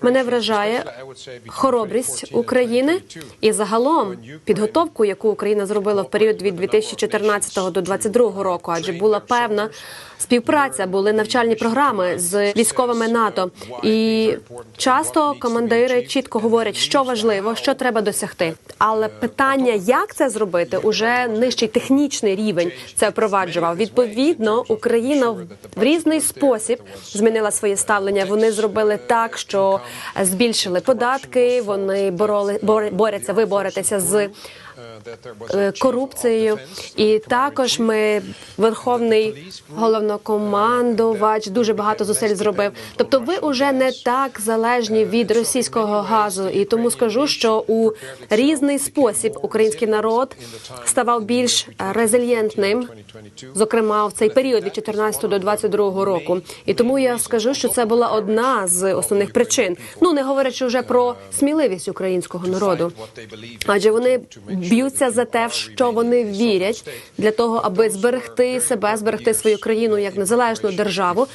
Мене вражає хоробрість України і загалом підготовку, яку Україна зробила в період від 2014 до 2022 року, адже була певна співпраця, були навчальні програми з військовими НАТО. І часто командири чітко говорять, що важливо, що треба досягти. Але питання, як це зробити, уже нижчий технічний рівень це впроваджував. Відповідно, Україна в- різний спосіб змінила своє ставлення. Вони зробили так, що збільшили податки. Вони бороли бор- борються, ви боретеся з корупцією. І також ми верховний головнокомандувач дуже багато зусиль зробив. Тобто, ви вже не так залежні від російського газу, і тому скажу, що у різний спосіб український народ ставав більш резильєнтним, зокрема в цей період від 14 до 22 року. І тому я скажу, що це була одна з основних причин. Ну не говорячи вже про сміливість українського народу, адже вони б'ються за те, в що вони вірять, для того, аби зберегти себе, зберегти свою країну як незалежну державу.